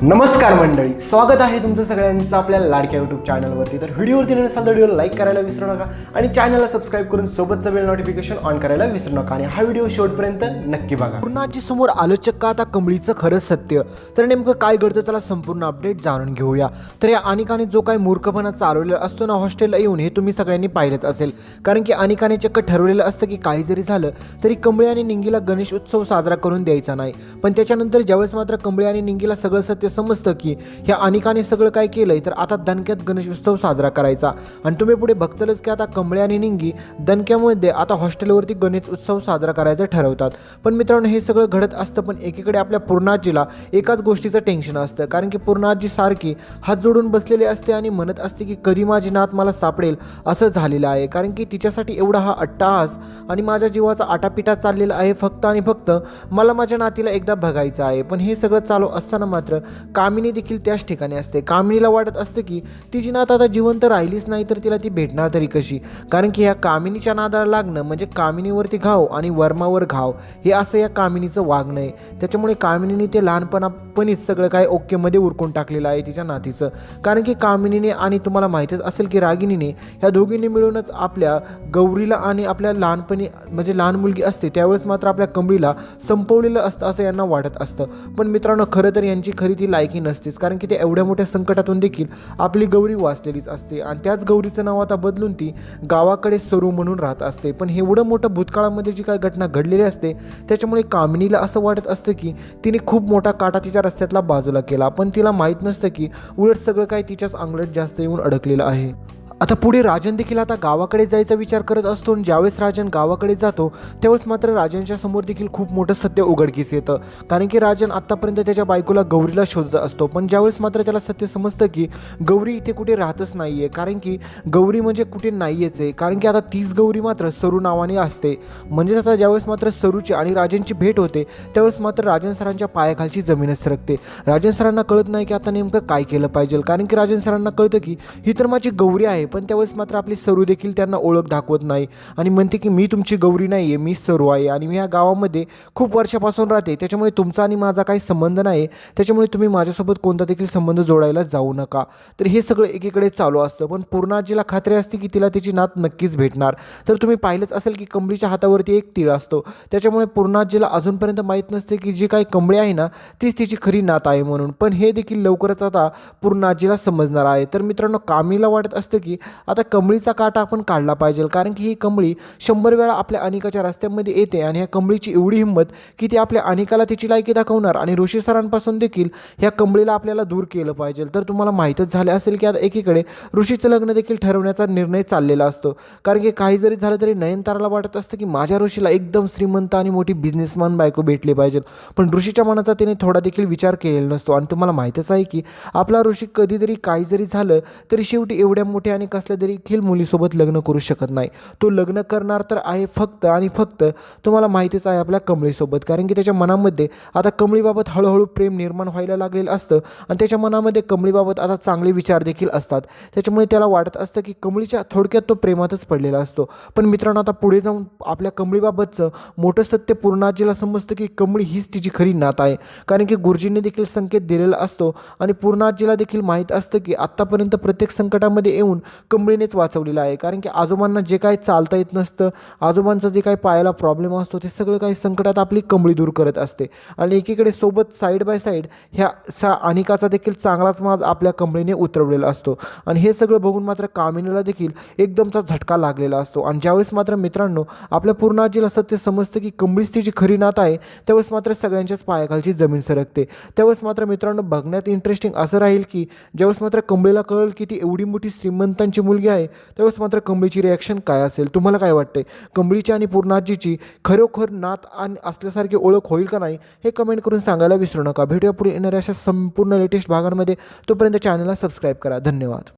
नमस्कार मंडळी स्वागत आहे तुमचं सगळ्यांचं आपल्या लाडक्या यूट्यूब चॅनलवरती तर व्हिडिओवरती नसाल तर व्हिडिओ लाईक करायला विसरू नका आणि चॅनलला सबस्क्राईब करून सोबतचं बेल नोटिफिकेशन ऑन करायला विसरू नका. आणि हा व्हिडिओ शेवटपर्यंत नक्की बघा. पूर्णाची समोर आलोचक का? आता कमळीचं खरं सत्य. तर नेमकं काय घडतं त्याला संपूर्ण अपडेट जाणून घेऊया. तर या अनिकाने जो काही मूर्खपणा चालवलेला असतो ना हॉस्टेलला येऊन हे तुम्ही सगळ्यांनी पाहिलंच असेल. कारण की अनिकाने चक्क ठरवलेलं असतं की काही जरी झालं तरी कमळी आणि निंगीला गणेश उत्सव साजरा करून द्यायचा नाही. पण त्याच्यानंतर ज्यावेळेस मात्र कमळी आणि निंगीला सगळं सत्य ते समजतं की ह्या अनिकाने सगळं काय केलंय तर आता दणक्यात गणेश उत्सव साजरा करायचा. आणि तुम्ही पुढे बघतलच की आता कमळे आणि निंगी दणक्यामध्ये आता हॉस्टेलवरती गणेश उत्सव साजरा करायचा ठरवतात. पण मित्रांनो हे सगळं घडत असतं पण एकीकडे आपल्या पूर्णाजीला एकाच गोष्टीचं टेन्शन असतं. कारण की पूर्णाजी सारखी हात जोडून बसलेली असते आणि म्हणत असते की कधी माझी नात मला सापडेल? असं झालेलं आहे. कारण की तिच्यासाठी एवढा हा अट्टाहास आणि माझ्या जीवाचा आटापिटा चाललेला आहे फक्त आणि फक्त मला माझ्या नातीला एकदा बघायचं आहे. पण हे सगळं चालू असताना मात्र कामिनी देखील त्याच ठिकाणी असते. कामिनीला वाटत असतं की तिची नात आता जिवंत राहिलीच नाही तर तिला ती भेटणार तरी कशी? कारण की ह्या कामिनीच्या नादाला लागणं म्हणजे कामिनीवरती घाव आणि वर्मावर घाव हे असं या कामिनीचं वागणं आहे. त्याच्यामुळे कामिनीने ते लहानपणापणीच सगळं काय ओकेमध्ये उरकून टाकलेलं आहे तिच्या नातीचं. कारण की कामिनीने आणि तुम्हाला माहीतच असेल की रागिनीने ह्या दोघींनी मिळूनच आपल्या गौरीला आणि आपल्या लहानपणी म्हणजे लहान मुलगी असते त्यावेळेस मात्र आपल्या कमळीला संपवलेलं असतं असं यांना वाटत असतं. पण मित्रांनो खरं तर यांची खरी ती ती लायकी नसतेच. कारण की ते एवढ्या मोठ्या संकटातून देखील आपली गौरी वाचलेलीच असते. आणि त्याच गौरीचं नाव आता बदलून ती गावाकडे सरू म्हणून राहत असते. पण हे एवढं मोठं भूतकाळामध्ये जी काय घटना घडलेली असते त्याच्यामुळे कामिनीला असं वाटत असतं की तिने खूप मोठा काटा तिच्या रस्त्यातला बाजूला केला. पण तिला माहीत नसतं की उलट सगळं काय तिच्याच अंगलट जास्त येऊन अडकलेलं आहे. आता पुढे राजन देखील आता गावाकडे जायचा विचार करत असतो आणि ज्यावेळेस राजन गावाकडे जातो त्यावेळेस मात्र राजनच्या समोर देखील खूप मोठं सत्य उघडकीस येतं. कारण की राजन आत्तापर्यंत त्याच्या बायकोला गौरीला शोधत असतो पण ज्यावेळेस मात्र त्याला सत्य समजतं की गौरी इथे कुठे राहतच नाही आहे कारण की गौरी म्हणजे कुठे नाहीयेच. आहे कारण की आता तीच गौरी मात्र सरू नावाने असते. म्हणजेच आता ज्यावेळेस मात्र सरूची आणि राजनची भेट होते त्यावेळेस मात्र राजन सरांच्या पायाखालची जमीनच सरकते. राजन सरांना कळत नाही की आता नेमकं काय केलं पाहिजे. कारण की राजन सरांना कळतं की ही तर माझी गौरी आहे. पण त्यावेळेस मात्र आपली सरू देखील त्यांना ओळख दाखवत नाही आणि म्हणते की मी तुमची गौरी नाही आहे मी सरू आहे आणि मी या गावामध्ये खूप वर्षापासून राहते. त्याच्यामुळे तुमचा आणि माझा काही संबंध नाही. त्याच्यामुळे तुम्ही माझ्यासोबत कोणता देखील संबंध जोडायला जाऊ नका. तर हे सगळं एकीकडे चालू असतं. पण पूर्णाजीला खात्री असते की तिला तिची नात नक्कीच भेटणार. तर तुम्ही पाहिलंच असेल की कंबळीच्या हातावरती एक तिळ असतो. त्याच्यामुळे पूर्णाजीला अजूनपर्यंत माहीत नसते की जी काही कंबळी आहे ना तीच तिची खरी नात आहे म्हणून. पण हे देखील लवकरच आता पूर्णाजीला समजणार आहे. तर मित्रांनो कामीला वाटत असतं की आता कमळीचा काटा आपण काढला पाहिजे कारण की ही कमळी शंभर वेळा आपल्या अनिकाच्या रस्त्यामध्ये येते आणि ह्या कमळीची एवढी हिंमत की ती आपल्या अनिकाला तिची लायकी दाखवणार आणि ऋषी सरांपासून देखील ह्या कमळीला आपल्याला दूर केलं पाहिजे. तर तुम्हाला माहीतच झाले असेल की आता एकीकडे ऋषीचं लग्न देखील ठरवण्याचा निर्णय चाललेला असतो. कारण की काही जरी झालं तरी नयनताराला वाटत असतं की माझ्या ऋषीला एकदम श्रीमंत आणि मोठी बिझनेसमॅन बायको भेटली पाहिजे. पण ऋषीच्या मनाचा तिने थोडा देखील विचार केलेला नसतो. आणि तुम्हाला माहीतच आहे की आपला ऋषी कधीतरी काही जरी झालं तरी शेवटी एवढ्या मोठ्या आणि कसल्या तरी देखील मुलीसोबत लग्न करू शकत नाही. तो लग्न करणार तर आहे फक्त आणि फक्त तुम्हाला माहितीच आहे आपल्या कमळीसोबत. कारण की त्याच्या मनामध्ये आता कमळीबाबत हळूहळू प्रेम निर्माण व्हायला लागलेलं असतं आणि त्याच्या मनामध्ये कमळीबाबत आता चांगले विचार देखील असतात. त्याच्यामुळे त्याला वाटत असतं की कमळीच्या थोडक्यात तो प्रेमातच पडलेला असतो. पण मित्रांनो आता पुढे जाऊन आपल्या कमळीबाबतचं मोठं सत्य पूर्णाजीला समजतं की कमळी हीच तिची खरी नात आहे. कारण की गुरुजींनी देखील संकेत दिलेला असतो आणि पूर्णाजीला देखील माहीत असतं की आत्तापर्यंत प्रत्येक संकटामध्ये येऊन कंबळीनेच वाचवलेलं आहे. कारण की आजोबांना जे काही चालता येत नसतं आजोबांचं जे काही पायाला प्रॉब्लेम असतो ते सगळं काही संकटात आपली कंबळी दूर करत असते. आणि एकीकडे सोबत साईड बाय साईड ह्या सा अनिकाचा देखील चांगलाच माज आपल्या कंबळीने उतरवलेला असतो. आणि हे सगळं बघून मात्र कामिनीला देखील एकदमचा झटका लागलेला असतो. आणि ज्यावेळेस मात्र मित्रांनो आपल्या पूर्णाजीला सत्य समजतं की कंबळीच तिची खरी नात आहे त्यावेळेस मात्र सगळ्यांच्याच पायाखालची जमीन सरकते. त्यावेळेस मात्र मित्रांनो बघण्यात इंटरेस्टिंग असं राहील की ज्यावेळेस मात्र कंबळीला कळेल की ती एवढी मोठी श्रीमंत त्यांची मुलगी आहे त्यावेळेस मात्र कंबळीची रिॲक्शन काय असेल? तुम्हाला काय वाटते कंबळीची आणि पूर्णाजीची खरोखर नात आणि असल्यासारखी ओळख होईल का नाही हे कमेंट करून सांगायला विसरू नका. भेटूया पुढे येणाऱ्या अशा संपूर्ण लेटेस्ट भागांमध्ये. तोपर्यंत चॅनलला सबस्क्राईब करा. धन्यवाद.